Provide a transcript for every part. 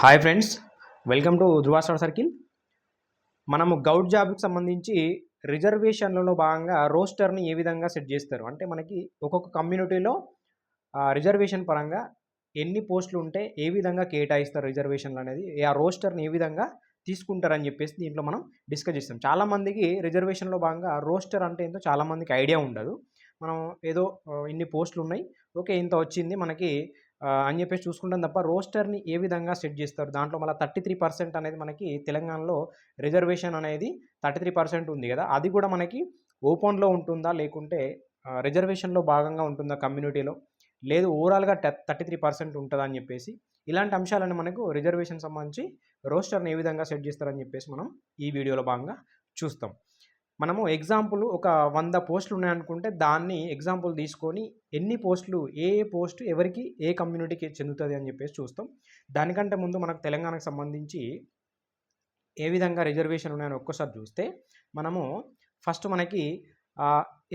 Hi friends welcome to Dhruva star circle మనము గౌడ్ జాబ్కి సంబంధించి రిజర్వేషన్లలో భాగంగా రోస్టర్ని ఏ విధంగా సెట్ చేస్తారు? అంటే మనకి ఒక్కొక్క కమ్యూనిటీలో రిజర్వేషన్ పరంగా ఎన్ని పోస్టులు ఉంటే ఏ విధంగా కేటాయిస్తారు రిజర్వేషన్లు అనేది ఆ రోస్టర్ని ఏ విధంగా తీసుకుంటారని చెప్పేసి దీంట్లో మనం డిస్కస్ చేస్తాం. చాలామందికి రిజర్వేషన్లో భాగంగా రోస్టర్ అంటే ఏంటో చాలామందికి ఐడియా ఉండదు. మనం ఏదో ఇన్ని పోస్టులు ఉన్నాయి. ఓకే ఇంత వచ్చింది మనకి అని చెప్పేసి చూసుకుంటాం తప్ప రోస్టర్ని ఏ విధంగా సెట్ చేస్తారు? దాంట్లో మళ్ళీ థర్టీ త్రీ పర్సెంట్ అనేది మనకి తెలంగాణలో రిజర్వేషన్ అనేది థర్టీ త్రీ పర్సెంట్ ఉంది కదా? అది కూడా మనకి ఓపెన్లో ఉంటుందా? లేకుంటే రిజర్వేషన్లో భాగంగా ఉంటుందా కమ్యూనిటీలో? లేదు ఓవరాల్గా థర్టీ త్రీ పర్సెంట్ ఉంటుందా అని చెప్పేసి ఇలాంటి అంశాలను మనకు రిజర్వేషన్ సంబంధించి రోస్టర్ని ఏ విధంగా సెట్ చేస్తారని చెప్పేసి మనం ఈ వీడియోలో భాగంగా చూస్తాం. మనము ఎగ్జాంపుల్ ఒక వంద పోస్టులు ఉన్నాయనుకుంటే దాన్ని ఎగ్జాంపుల్ తీసుకొని ఎన్ని పోస్టులు ఏ ఏ పోస్ట్ ఎవరికి ఏ కమ్యూనిటీకి చెందుతుంది అని చెప్పేసి చూస్తాం. దానికంటే ముందు మనకు తెలంగాణకు సంబంధించి ఏ విధంగా రిజర్వేషన్ ఉన్నాయని ఒక్కసారి చూస్తే మనము ఫస్ట్ మనకి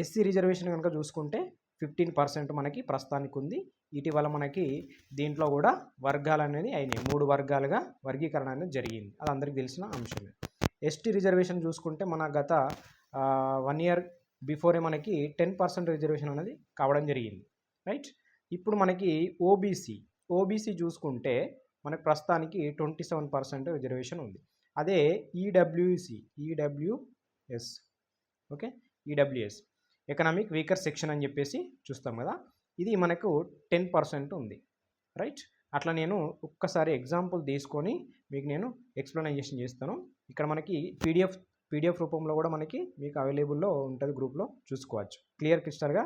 ఎస్సీ రిజర్వేషన్ కనుక చూసుకుంటే ఫిఫ్టీన్ పర్సెంట్ మనకి ప్రస్తుతానికి ఉంది. ఇటీవల మనకి దీంట్లో కూడా వర్గాలు అనేది అయినాయి. మూడు వర్గాలుగా వర్గీకరణ అనేది జరిగింది. అది అందరికీ తెలిసిన అంశమే. ఎస్టీ రిజర్వేషన్ చూసుకుంటే మన గత వన్ ఇయర్ బిఫోరే మనకి టెన్ పర్సెంట్ రిజర్వేషన్ అనేది కావడం జరిగింది రైట్ ఇప్పుడు మనకి ఓబీసీ ఓబీసీ చూసుకుంటే మనకి ప్రస్తుతానికి ట్వంటీ సెవెన్ పర్సెంట్ రిజర్వేషన్ ఉంది. అదే EWC EWS okay EWS economic weaker section అని చెప్పేసి చూస్తాం కదా? ఇది మనకు టెన్ పర్సెంట్ ఉంది రైట్ అట్లా నేను ఒక్కసారి ఎగ్జాంపుల్ తీసుకొని మీకు నేను ఎక్స్ప్లెనేషన్ చేస్తాను. ఇక్కడ మనకి పీడిఎఫ్ పీడిఎఫ్ రూపంలో కూడా మనకి మీకు అవైలబుల్లో ఉంటుంది గ్రూప్లో చూసుకోవచ్చు. క్లియర్ క్రిస్టల్గా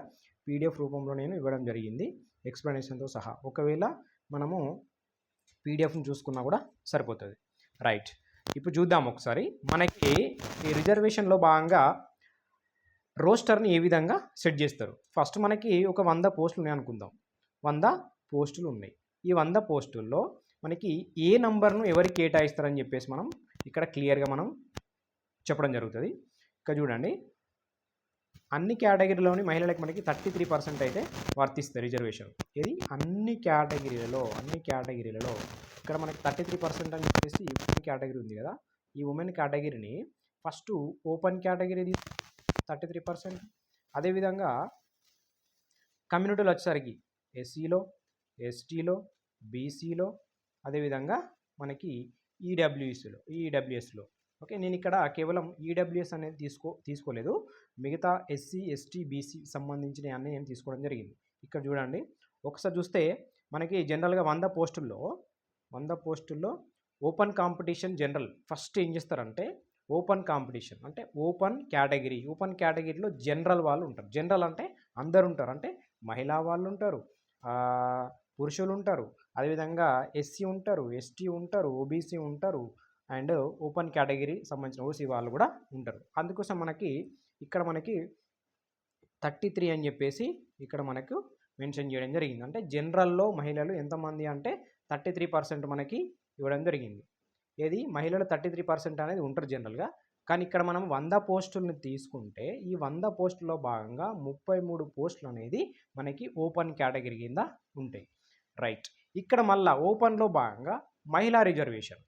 పీడిఎఫ్ రూపంలో నేను ఇవ్వడం జరిగింది ఎక్స్ప్లెనేషన్తో సహా. ఒకవేళ మనము పీడిఎఫ్ని చూసుకున్నా కూడా సరిపోతుంది. రైట్. ఇప్పుడు చూద్దాం ఒకసారి. మనకి ఈ రిజర్వేషన్లో భాగంగా రోస్టర్ని ఏ విధంగా సెట్ చేస్తారు? ఫస్ట్ మనకి ఒక వంద పోస్టులు ఉన్నాయి అనుకుందాం. వంద పోస్టులు ఉన్నాయి. ఈ వంద పోస్టుల్లో మనకి ఏ నంబర్ను ఎవరికి కేటాయిస్తారని చెప్పేసి మనం ఇక్కడ క్లియర్గా మనం చెప్పడం జరుగుతుంది. ఇక్కడ చూడండి. అన్ని కేటగిరీలోని మహిళలకు మనకి థర్టీ త్రీ పర్సెంట్ అయితే వర్తిస్తుంది రిజర్వేషన్. ఇది అన్ని కేటగిరీలలో అన్ని కేటగిరీలలో ఇక్కడ మనకి థర్టీ త్రీ పర్సెంట్ అని చెప్పేసి ఉమెన్ కేటగిరీ ఉంది కదా. ఈ women కేటగిరీని first open category thirty three percent. అదేవిధంగా కమ్యూనిటీలు వచ్చేసరికి ఎస్సీలో ఎస్టీలో బీసీలో అదేవిధంగా మనకి ఈడబ్ల్యూఎస్లో ఈడబ్ల్యూఎస్లో. ఓకే నేను ఇక్కడ కేవలం ఈడబ్ల్యూఎస్ అనేది తీసుకో తీసుకోలేదు. మిగతా ఎస్సీ ఎస్టీ బీసీ సంబంధించిన అన్నీ నేను తీసుకోవడం జరిగింది. ఇక్కడ చూడండి. ఒకసారి చూస్తే మనకి జనరల్గా వంద పోస్టుల్లో వంద పోస్టుల్లో ఓపెన్ కాంపిటీషన్ జనరల్ ఫస్ట్ ఏం చేస్తారంటే ఓపెన్ కాంపిటీషన్ అంటే ఓపెన్ కేటగిరీ ఓపెన్ కేటగిరీలో జనరల్ వాళ్ళు ఉంటారు. జనరల్ అంటే అందరు ఉంటారు. అంటే మహిళా వాళ్ళు ఉంటారు పురుషులు ఉంటారు. అదేవిధంగా ఎస్సీ ఉంటారు ఎస్టీ ఉంటారు ఓబీసీ ఉంటారు అండ్ ఓపెన్ కేటగిరీ సంబంధించిన ఓసీ వాళ్ళు కూడా ఉంటారు. అందుకోసం మనకి ఇక్కడ మనకి థర్టీ త్రీ అని చెప్పేసి ఇక్కడ మనకు మెన్షన్ చేయడం జరిగింది. అంటే జనరల్లో మహిళలు ఎంతమంది అంటే థర్టీ త్రీ పర్సెంట్ మనకి ఇవ్వడం జరిగింది. ఏది? మహిళలు థర్టీ త్రీ పర్సెంట్ అనేది ఉంటారు జనరల్గా. కానీ ఇక్కడ మనం వంద పోస్టులను తీసుకుంటే ఈ వంద పోస్టుల్లో భాగంగా ముప్పై మూడు పోస్టులు అనేది మనకి ఓపెన్ కేటగిరీ కింద ఉంటాయి. రైట్. ఇక్కడ మళ్ళా ఓపెన్లో భాగంగా మహిళా రిజర్వేషన్.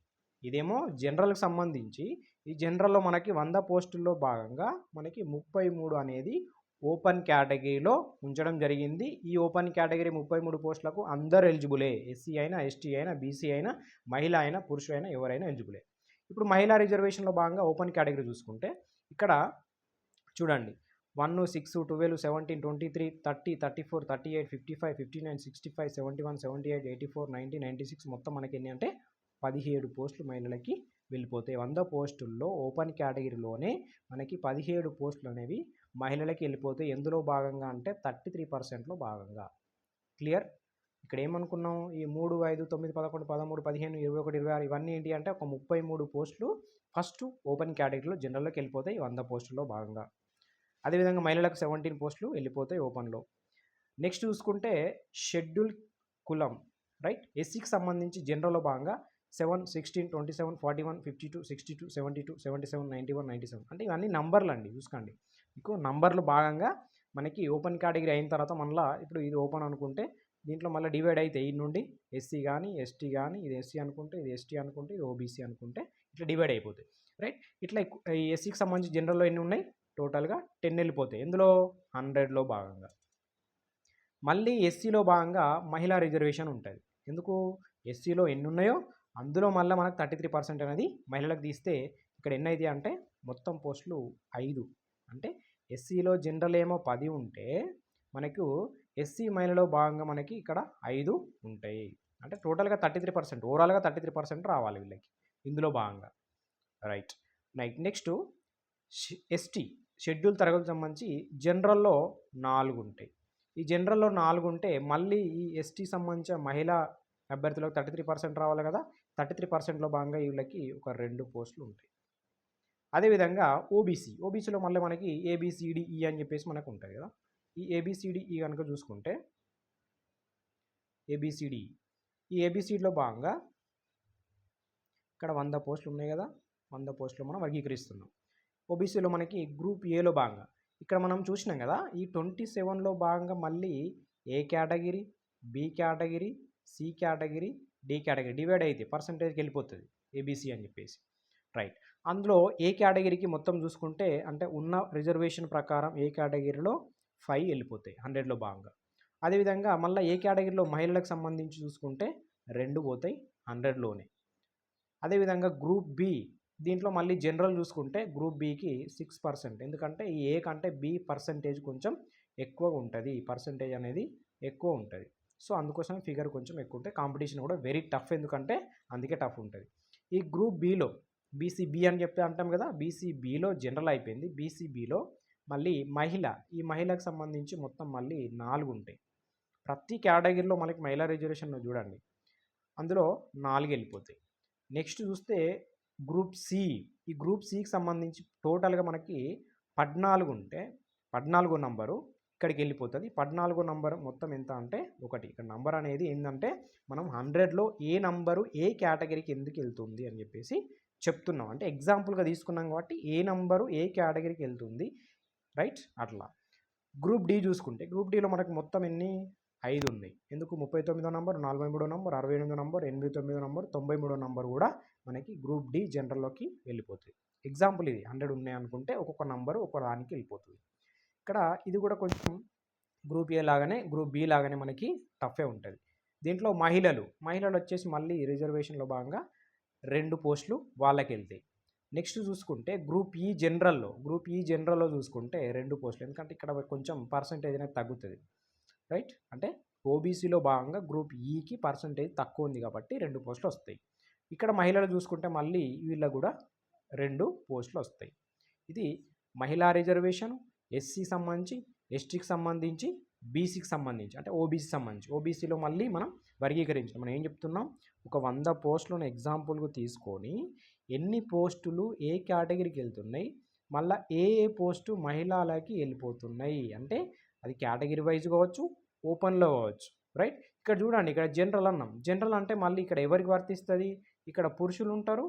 ఇదేమో జనరల్కి సంబంధించి ఈ జనరల్లో మనకి వంద పోస్టుల్లో భాగంగా మనకి ముప్పై మూడు అనేది ఓపెన్ కేటగిరీలో ఉంచడం జరిగింది. ఈ ఓపెన్ కేటగిరీ ముప్పై మూడు పోస్టులకు అందరు ఎలిజిబులే. ఎస్సీ అయినా ఎస్టీ అయినా బీసీ అయినా మహిళ అయినా పురుషుడైనా ఎవరైనా ఎలిజిబులే. ఇప్పుడు మహిళా రిజర్వేషన్లో భాగంగా ఓపెన్ కేటగిరీ చూసుకుంటే ఇక్కడ చూడండి. One six twelve seventeen twenty three thirty thirty four thirty eight fifty five fifty nine sixty five seventy one seventy eight eighty four ninety ninety six మొత్తం మనకి ఎన్ని అంటే పదిహేడు పోస్టులు మహిళలకి వెళ్ళిపోతాయి. వంద పోస్టుల్లో ఓపెన్ కేటగిరీలోనే మనకి పదిహేడు పోస్టులు అనేవి మహిళలకి వెళ్ళిపోతాయి. ఎందులో భాగంగా అంటే థర్టీ త్రీ పర్సెంట్లో భాగంగా. క్లియర్? ఇక్కడ ఏమనుకున్నాం? ఈ మూడు ఐదు తొమ్మిది పదకొండు పదమూడు పదిహేను ఇరవై ఒకటి ఇరవై ఆరు ఇవన్నీ ఏంటి అంటే ఒక ముప్పై మూడు పోస్టులు ఫస్ట్ ఓపెన్ కేటగిరీలో జనరల్లోకి వెళ్ళిపోతాయి. వంద పోస్టుల్లో భాగంగా. అదేవిధంగా మహిళలకు సెవెంటీన్ పోస్టులు వెళ్ళిపోతాయి ఓపెన్లో. నెక్స్ట్ చూసుకుంటే షెడ్యూల్ కులం రైట్? ఎస్సీకి సంబంధించి జనరల్లో భాగంగా seven sixteen twenty seven forty one fifty two sixty two seventy two seventy seven ninety one ninety seven. అంటే ఇవన్నీ నంబర్లు అండి చూసుకోండి. మీకు నంబర్లు భాగంగా మనకి ఓపెన్ కేటగిరీ అయిన తర్వాత మళ్ళీ ఇప్పుడు ఇది ఓపెన్ అనుకుంటే దీంట్లో మళ్ళీ డివైడ్ అయితే ఈ నుండి ఎస్సీ కానీ ఎస్టీ కానీ ఇది ఎస్సీ అనుకుంటే ఇది ఎస్టీ అనుకుంటే ఇది ఓబీసీ అనుకుంటే ఇట్లా డివైడ్ అయిపోతాయి. రైట్? ఇట్లా ఈ ఎస్సీకి సంబంధించి జనరల్లో ఎన్ని ఉన్నాయి? టోటల్గా టెన్ వెళ్ళిపోతాయి. ఎందులో? హండ్రెడ్లో భాగంగా. మళ్ళీ ఎస్సీలో భాగంగా మహిళా రిజర్వేషన్ ఉంటుంది. ఎందుకు? ఎస్సీలో ఎన్ని ఉన్నాయో అందులో మళ్ళీ మనకు థర్టీ త్రీ పర్సెంట్ అనేది మహిళలకు తీస్తే ఇక్కడ ఎన్ని అయితే అంటే మొత్తం పోస్టులు ఐదు. అంటే ఎస్సీలో జనరల్ ఏమో పది ఉంటే మనకు ఎస్సీ మహిళలో భాగంగా మనకి ఇక్కడ ఐదు ఉంటాయి. అంటే టోటల్గా థర్టీ త్రీ పర్సెంట్ ఓవరాల్గా థర్టీ త్రీ పర్సెంట్ రావాలి వీళ్ళకి ఇందులో భాగంగా. Right night next ST schedule తరగతికి సంబంధించి జనరల్లో నాలుగు ఉంటాయి. ఈ జనరల్లో నాలుగు ఉంటే మళ్ళీ ఈ ఎస్టీ సంబంధించిన మహిళా అభ్యర్థులకు థర్టీ త్రీ పర్సెంట్ రావాలి కదా థర్టీ త్రీ పర్సెంట్లో భాగంగా వీళ్ళకి ఒక రెండు పోస్టులు ఉంటాయి. అదేవిధంగా ఓబీసీ ఓబీసీలో మళ్ళీ మనకి ఏబిసిడిఈ అని చెప్పేసి మనకు ఉంటుంది కదా. ఈ ఏబిసిడిఈ కనుక చూసుకుంటే ఏబిసిడి ఈ ఏబిసిడిలో భాగంగా ఇక్కడ వంద పోస్టులు ఉన్నాయి కదా. వంద పోస్టులు మనం వర్గీకరిస్తున్నాం. ఓబీసీలో మనకి గ్రూప్ ఏలో భాగంగా ఇక్కడ మనం చూసినాం కదా ఈ ట్వంటీ సెవెన్లో భాగంగా మళ్ళీ A category B category C category D category divide అయితే పర్సంటేజ్కి వెళ్ళిపోతుంది ఏబీసీ అని చెప్పేసి. రైట్ అందులో ఏ కేటగిరీకి మొత్తం చూసుకుంటే అంటే ఉన్న రిజర్వేషన్ ప్రకారం ఏ కేటగిరీలో ఫైవ్ వెళ్ళిపోతాయి హండ్రెడ్లో భాగంగా. అదేవిధంగా మళ్ళీ ఏ కేటగిరీలో మహిళలకు సంబంధించి చూసుకుంటే రెండు పోతాయి హండ్రెడ్లోనే అదేవిధంగా గ్రూప్ బి దీంట్లో మళ్ళీ జనరల్ చూసుకుంటే గ్రూప్ బీకి సిక్స్ పర్సెంట్ ఎందుకంటే ఈ ఏ కంటే బి పర్సంటేజ్ కొంచెం ఎక్కువగా ఉంటుంది పర్సంటేజ్ అనేది ఎక్కువ ఉంటుంది. సో అందుకోసం ఫిగర్ కొంచెం ఎక్కువ ఉంటుంది కాంపిటీషన్ కూడా వెరీ టఫ్ ఎందుకంటే అందుకే టఫ్ ఉంటుంది. ఈ గ్రూప్ బీలో బీసీబీ అని చెప్పి అంటాం కదా బీసీబీలో జనరల్ అయిపోయింది. బీసీబీలో మళ్ళీ మహిళ ఈ మహిళకు సంబంధించి మొత్తం మళ్ళీ నాలుగు ఉంటాయి ప్రతి కేటగిరీలో మనకి మహిళా రిజర్వేషన్ చూడండి. అందులో నాలుగు వెళ్ళిపోతాయి నెక్స్ట్ చూస్తే గ్రూప్ సి ఈ గ్రూప్ సికి సంబంధించి టోటల్గా మనకి పద్నాలుగు ఉంటే పద్నాలుగో నంబరు ఇక్కడికి వెళ్ళిపోతుంది. పద్నాలుగో నంబర్ మొత్తం ఎంత అంటే ఒకటి. ఇక్కడ నంబర్ అనేది ఏంటంటే మనం హండ్రెడ్లో ఏ నంబరు ఏ కేటగిరీకి ఎందుకు వెళ్తుంది అని చెప్పేసి చెప్తున్నాం. అంటే ఎగ్జాంపుల్గా తీసుకున్నాం కాబట్టి ఏ నంబరు ఏ కేటగిరీకి వెళ్తుంది. రైట్? అట్లా. గ్రూప్ డి చూసుకుంటే గ్రూప్ డిలో మనకు మొత్తం ఎన్ని? ఐదు ఉన్నాయి ఎందుకు? ముప్పై తొమ్మిదో నంబర్ నలభై మూడో నంబర్ అరవై ఎనిమిదో నంబర్ ఎనభై తొమ్మిదో నంబర్ తొంభై మూడో నంబర్ కూడా మనకి గ్రూప్ డి జనరల్లోకి వెళ్ళిపోతుంది. ఎగ్జాంపుల్ ఇది. హండ్రెడ్ ఉన్నాయి అనుకుంటే ఒక్కొక్క నంబరు ఒక్కొక్క దానికి వెళ్ళిపోతుంది. ఇక్కడ ఇది కూడా కొంచెం గ్రూప్ ఏ లాగానే గ్రూప్ బి లాగానే మనకి టఫే ఉంటుంది. దీంట్లో మహిళలు మహిళలు వచ్చేసి మళ్ళీ రిజర్వేషన్లో భాగంగా రెండు పోస్టులు వాళ్ళకి వెళ్తాయి నెక్స్ట్ చూసుకుంటే గ్రూప్ ఈ జనరల్లో గ్రూప్ ఈ జనరల్లో చూసుకుంటే రెండు పోస్టులు ఎందుకంటే ఇక్కడ కొంచెం పర్సంటేజ్ అనేది తగ్గుతుంది. రైట్? అంటే ఓబీసీలో భాగంగా గ్రూప్ e ఈకి పర్సంటేజ్ తక్కువ ఉంది కాబట్టి రెండు పోస్టులు వస్తాయి. ఇక్కడ మహిళలు చూసుకుంటే మళ్ళీ వీళ్ళ కూడా రెండు పోస్టులు వస్తాయి. ఇది మహిళా రిజర్వేషన్ ఎస్సీ సంబంధించి ఎస్టీకి సంబంధించి బీసీకి సంబంధించి అంటే ఓబీసీ సంబంధించి. ఓబీసీలో మళ్ళీ మనం వర్గీకరించాం మనం ఏం చెప్తున్నాం? ఒక వంద పోస్టులను ఎగ్జాంపుల్గా తీసుకొని ఎన్ని పోస్టులు ఏ కేటగిరీకి వెళ్తున్నాయి? మళ్ళీ ఏ ఏ పోస్టు మహిళలకి వెళ్ళిపోతున్నాయి? అంటే అది కేటగిరీ వైజ్ కావచ్చు ఓపెన్లో కావచ్చు రైట్ ఇక్కడ చూడండి ఇక్కడ జనరల్ అన్నాం. జనరల్ అంటే మళ్ళీ ఇక్కడ ఎవరికి వర్తిస్తుంది? ఇక్కడ పురుషులు ఉంటారు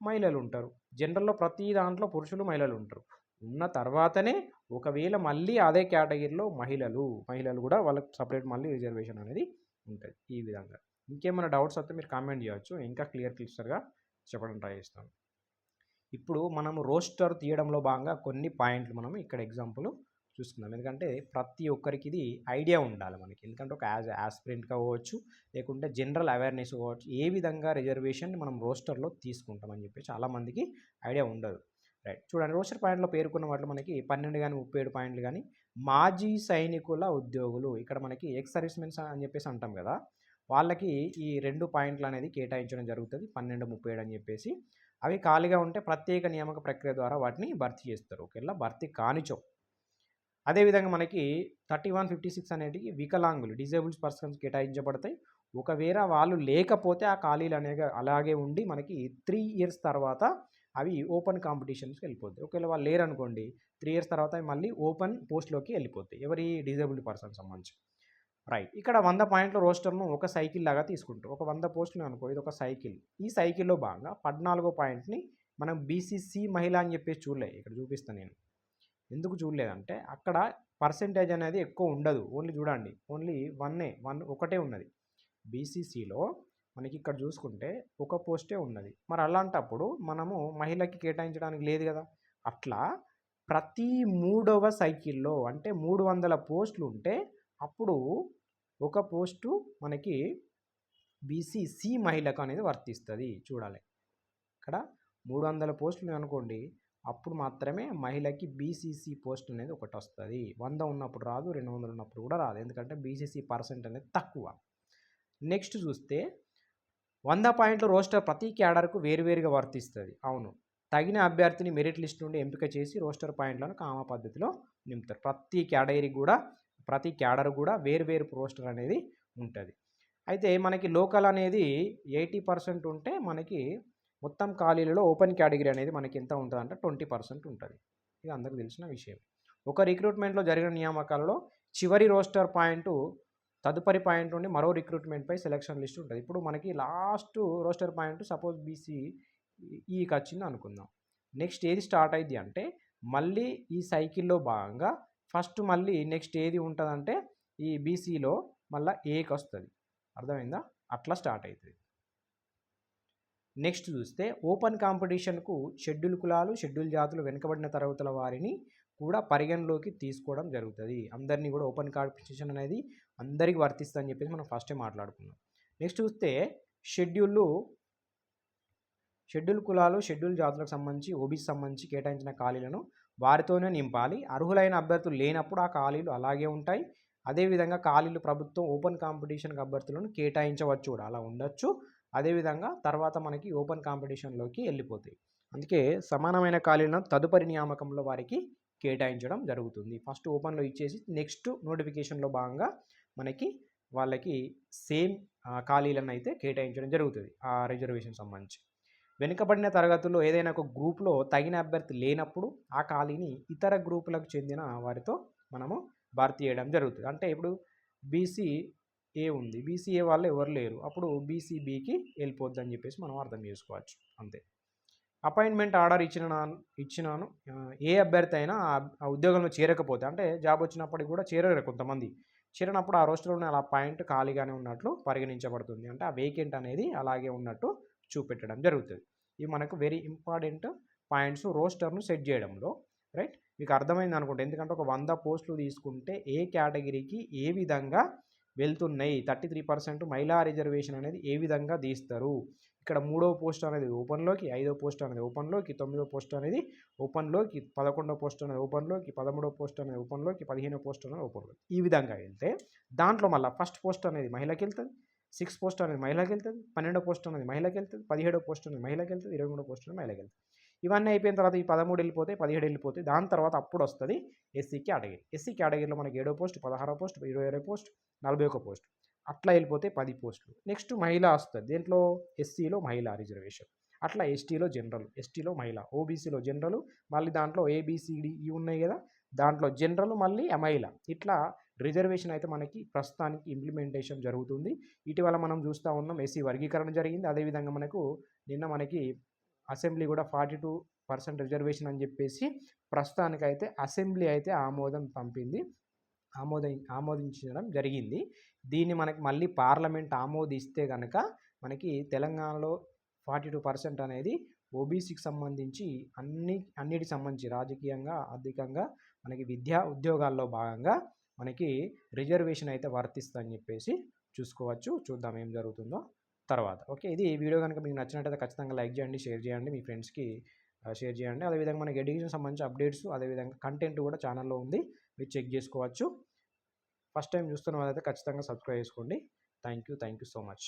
మహిళలు ఉంటారు. జనరల్లో ప్రతి దాంట్లో పురుషులు మహిళలు ఉంటారు. ఉన్న తర్వాతనే ఒకవేళ మళ్ళీ అదే కేటగిరీలో మహిళలు మహిళలు కూడా వాళ్ళకి సపరేట్ మళ్ళీ రిజర్వేషన్ అనేది ఉంటుంది ఈ విధంగా. ఇంకేమైనా డౌట్స్ వస్తే మీరు కామెంట్ చేయవచ్చు ఇంకా క్లియర్ క్లిస్టర్గా చెప్పడం ట్రై చేస్తాను. ఇప్పుడు మనం రోస్టర్ తీయడంలో భాగంగా కొన్ని పాయింట్లు మనం ఇక్కడ ఎగ్జాంపుల్ చూసుకుందాం. ఎందుకంటే ప్రతి ఒక్కరికి ఇది ఐడియా ఉండాలి మనకి. ఎందుకంటే ఒక యాజ్ యాస్పిరెంట్గా కావచ్చు లేకుంటే జనరల్ అవేర్నెస్ కావచ్చు ఏ విధంగా రిజర్వేషన్ మనం రోస్టర్లో తీసుకుంటామని చెప్పి చాలామందికి ఐడియా ఉండదు. రైట్ చూడండి రోస్టర్ పాయింట్లో పేర్కొన్న వాటిలో మనకి పన్నెండు కానీ ముప్పై ఏడు పాయింట్లు కానీ మాజీ సైనికుల ఉద్యోగులు ఇక్కడ మనకి ఎక్స్ సర్వీస్మెన్స్ అని చెప్పేసి అంటాం కదా వాళ్ళకి ఈ రెండు పాయింట్లు అనేది కేటాయించడం జరుగుతుంది పన్నెండు ముప్పై ఏడు అని చెప్పేసి. అవి ఖాళీగా ఉంటే ప్రత్యేక నియామక ప్రక్రియ ద్వారా వాటిని భర్తీ చేస్తారు. ఒకవేళ భర్తీ కానిచో. అదేవిధంగా మనకి థర్టీ వన్ ఫిఫ్టీ సిక్స్ అనేటివి వికలాంగులు డిజేబుల్స్ పర్సన్స్ కేటాయించబడతాయి. ఒకవేళ వాళ్ళు లేకపోతే ఆ ఖాళీలు అనేవి అలాగే ఉండి మనకి త్రీ ఇయర్స్ తర్వాత అవి ఓపెన్ కాంపిటీషన్స్కి వెళ్ళిపోతాయి. ఒకవేళ వాళ్ళు లేరనుకోండి త్రీ ఇయర్స్ తర్వాత మళ్ళీ ఓపెన్ పోస్ట్లోకి వెళ్ళిపోతాయి. ఎవరి డిజేబుల్డ్ పర్సన్ సంబంధించి. రైట్. ఇక్కడ వంద పాయింట్ల రోస్టర్ను ఒక సైకిల్ లాగా తీసుకుంటాం ఒక వంద పోస్టులు అనుకో ఇది ఒక సైకిల్. ఈ సైకిల్లో భాగంగా పద్నాలుగో పాయింట్ని మనం బీసీసీ మహిళ అని చెప్పేసి చూడలే ఇక్కడ చూపిస్తాను నేను. ఎందుకు చూడలేదంటే అక్కడ పర్సెంటేజ్ అనేది ఎక్కువ ఉండదు. ఓన్లీ చూడండి. ఓన్లీ వన్నే వన్ ఒకటే ఉన్నది. బీసీసీలో మనకి ఇక్కడ చూసుకుంటే ఒక పోస్టే ఉన్నది. మరి అలాంటప్పుడు మనము మహిళకి కేటాయించడానికి లేదు కదా. అట్లా ప్రతి మూడవ సైకిల్లో అంటే మూడు వందల పోస్టులు ఉంటే అప్పుడు ఒక పోస్టు మనకి బీసీసీ మహిళకు అనేది వర్తిస్తుంది చూడాలి. ఇక్కడ మూడు వందల పోస్టులు అనుకోండి అప్పుడు మాత్రమే మహిళకి బీసీసీ పోస్ట్ అనేది ఒకటి వస్తుంది. వంద ఉన్నప్పుడు రాదు రెండు వందలు ఉన్నప్పుడు కూడా రాదు. ఎందుకంటే బీసీసీ పర్సెంట్ అనేది తక్కువ. నెక్స్ట్ చూస్తే వంద పాయింట్ల రోస్టర్ ప్రతి క్యాడర్కు వేరువేరుగా వర్తిస్తుంది. అవును. తగిన అభ్యర్థిని మెరిట్ లిస్ట్ నుండి ఎంపిక చేసి రోస్టర్ పాయింట్లను కామ పద్ధతిలో నింపుతారు. ప్రతి క్యాడరీ కూడా ప్రతి క్యాడర్ కూడా వేరువేరు రోస్టర్ అనేది ఉంటుంది. అయితే మనకి లోకల్ అనేది ఎయిటీ పర్సెంట్ ఉంటే మనకి మొత్తం ఖాళీలలో ఓపెన్ కేటగిరీ అనేది మనకి ఎంత ఉంటుంది అంటే ట్వంటీ పర్సెంట్ ఉంటుంది. ఇది అందరికి తెలిసిన విషయం. ఒక రిక్రూట్మెంట్లో జరిగిన నియామకాలలో చివరి రోస్టర్ పాయింట్ తదుపరి పాయింట్ నుండి మరో రిక్రూట్మెంట్పై సెలక్షన్ లిస్ట్ ఉంటుంది. ఇప్పుడు మనకి last roster point suppose BC ఈకి వచ్చింది అనుకుందాం. నెక్స్ట్ ఏది స్టార్ట్ అయింది అంటే మళ్ళీ ఈ సైకిల్లో భాగంగా ఫస్ట్ మళ్ళీ నెక్స్ట్ ఏది ఉంటుందంటే ఈ బీసీలో మళ్ళీ ఏకి వస్తుంది. అర్థమైందా? అట్లా స్టార్ట్ అవుతుంది నెక్స్ట్ చూస్తే ఓపెన్ కాంపిటీషన్కు షెడ్యూల్ కులాలు షెడ్యూల్ జాతులు వెనుకబడిన తరగతుల వారిని కూడా పరిగణలోకి తీసుకోవడం జరుగుతుంది. అందరినీ కూడా ఓపెన్ కాంపిటీషన్ అనేది అందరికీ వర్తిస్తుందని చెప్పేసి మనం ఫస్టే మాట్లాడుకున్నాం. నెక్స్ట్ చూస్తే షెడ్యూళ్ళు షెడ్యూల్ కులాలు షెడ్యూల్ జాతులకు సంబంధించి ఓబీసీ సంబంధించి కేటాయించిన ఖాళీలను వారితోనే నింపాలి. అర్హులైన అభ్యర్థులు లేనప్పుడు ఆ ఖాళీలు అలాగే ఉంటాయి. అదేవిధంగా ఖాళీలు ప్రభుత్వం ఓపెన్ కాంపిటీషన్కి అభ్యర్థులను కేటాయించవచ్చు కూడా అలా ఉండొచ్చు. అదేవిధంగా తర్వాత మనకి ఓపెన్ కాంపిటీషన్లోకి వెళ్ళిపోతాయి. అందుకే సమానమైన ఖాళీలను తదుపరి నియామకంలో వారికి కేటాయించడం జరుగుతుంది. ఫస్ట్ ఓపెన్లో ఇచ్చేసి నెక్స్ట్ నోటిఫికేషన్లో భాగంగా మనకి వాళ్ళకి సేమ్ ఖాళీలను అయితే కేటాయించడం జరుగుతుంది ఆ రిజర్వేషన్ సంబంధించి. వెనుకబడిన తరగతుల్లో ఏదైనా ఒక గ్రూప్లో తగిన అభ్యర్థి లేనప్పుడు ఆ ఖాళీని ఇతర గ్రూపులకు చెందిన వారితో మనము భర్తీ చేయడం జరుగుతుంది. అంటే ఇప్పుడు బీసీ ఏ ఉంది? బీసీఏ వాళ్ళు ఎవరు లేరు. అప్పుడు బీసీబీకి వెళ్ళిపోద్ది అని చెప్పేసి మనం అర్థం చేసుకోవచ్చు. అంతే. అపాయింట్మెంట్ ఆర్డర్ ఇచ్చిన ఇచ్చినాను. ఏ అభ్యర్థి అయినా ఆ ఉద్యోగంలో చేరకపోతే అంటే జాబ్ వచ్చినప్పటికి కూడా చేరరు కొంతమంది. చేరినప్పుడు ఆ రోస్టర్లోనే అలా పాయింట్ ఖాళీగానే ఉన్నట్లు పరిగణించబడుతుంది. అంటే ఆ వేకెంట్ అనేది అలాగే ఉన్నట్టు చూపెట్టడం జరుగుతుంది. ఇవి మనకు వెరీ ఇంపార్టెంట్ పాయింట్స్ రోస్టర్ను సెట్ చేయడంలో. రైట్? మీకు అర్థమైంది అనుకుంటే. ఎందుకంటే ఒక వంద పోస్టులు తీసుకుంటే ఏ కేటగిరీకి ఏ విధంగా వెళ్తున్నాయి? థర్టీ త్రీ పర్సెంట్ మహిళా రిజర్వేషన్ అనేది ఏ విధంగా తీస్తారు? ఇక్కడ మూడవ పోస్ట్ అనేది ఓపెన్లోకి ఐదో పోస్ట్ అనేది ఓపెన్లోకి తొమ్మిదో పోస్ట్ అనేది ఓపెన్లోకి పదకొండో పోస్ట్ అనేది ఓపెన్లోకి పదమూడో పోస్ట్ అనేది ఓపెన్లోకి పదిహేనో పోస్ట్ అనేది ఓపెన్లోకి ఈ విధంగా వెళ్తే దాంట్లో మళ్ళీ ఫస్ట్ పోస్ట్ అనేది మహిళకి వెళ్తుంది సిక్స్ పోస్ట్ అనేది మహిళకి వెళ్తుంది పన్నెండో పోస్ట్ అనేది మహిళకి వెళ్తుంది పదిహేడో పోస్ట్ అనేది మహిళకి వెళ్తుంది ఇరవై మూడో పోస్ట్ అనేది మహిళకి వెళ్తుంది ఇవన్నీ అయిపోయిన తర్వాత ఈ పదమూడు వెళ్ళిపోతే పదిహేడు వెళ్ళిపోతే దాని తర్వాత అప్పుడు వస్తుంది ఎస్సీ కేటగిరీ ఎస్సీ కేటగిరీలో మనకి ఏడో పోస్ట్ పదహారో పోస్ట్ ఇరవై ఇరవై పోస్ట్ నలభై ఒక పోస్ట్ అట్లా వెళ్ళిపోతే పది పోస్టులు. నెక్స్ట్ మహిళ వస్తుంది. దీంట్లో? ఎస్సీలో మహిళా రిజర్వేషన్. అట్లా ఎస్టీలో జనరల్ ఎస్టీలో మహిళ ఓబీసీలో జనరల్ మళ్ళీ దాంట్లో ఏబిసిడి ఇవి ఉన్నాయి కదా దాంట్లో జనరల్ మళ్ళీ మహిళ. ఇట్లా రిజర్వేషన్ అయితే మనకి ప్రస్తుతానికి ఇంప్లిమెంటేషన్ జరుగుతుంది. ఇటీవల మనం చూస్తూ ఉన్నాం ఎస్సీ వర్గీకరణ జరిగింది. అదేవిధంగా మనకు నిన్న మనకి అసెంబ్లీ కూడా ఫార్టీ టూ పర్సెంట్ రిజర్వేషన్ అని చెప్పేసి ప్రస్తుతానికైతే అసెంబ్లీ అయితే ఆమోదం పంపింది ఆమోద ఆమోదించడం జరిగింది. దీన్ని మనకి మళ్ళీ పార్లమెంట్ ఆమోదిస్తే కనుక మనకి తెలంగాణలో ఫార్టీ టూ పర్సెంట్ అనేది ఓబీసీకి సంబంధించి అన్ని అన్నిటికి సంబంధించి రాజకీయంగా ఆర్థికంగా మనకి విద్యా ఉద్యోగాల్లో భాగంగా మనకి రిజర్వేషన్ అయితే వర్తిస్తుందని చెప్పేసి చూసుకోవచ్చు. చూద్దాం ఏం జరుగుతుందో తర్వాత. ఓకే ఇది వీడియో కనుక మీకు నచ్చినట్టయితే ఖచ్చితంగా లైక్ చేయండి షేర్ చేయండి మీ ఫ్రెండ్స్కి షేర్ చేయండి. అదేవిధంగా మనకి ఎడ్యుకేషన్ సంబంధించి అప్డేట్స్ అదేవిధంగా కంటెంట్ కూడా ఛానల్లో ఉంది. మీరు చెక్ చేసుకోవచ్చు. ఫస్ట్ టైం చూస్తున్న వాళ్ళైతే ఖచ్చితంగా సబ్స్క్రైబ్ చేసుకోండి. Thank you thank you so much.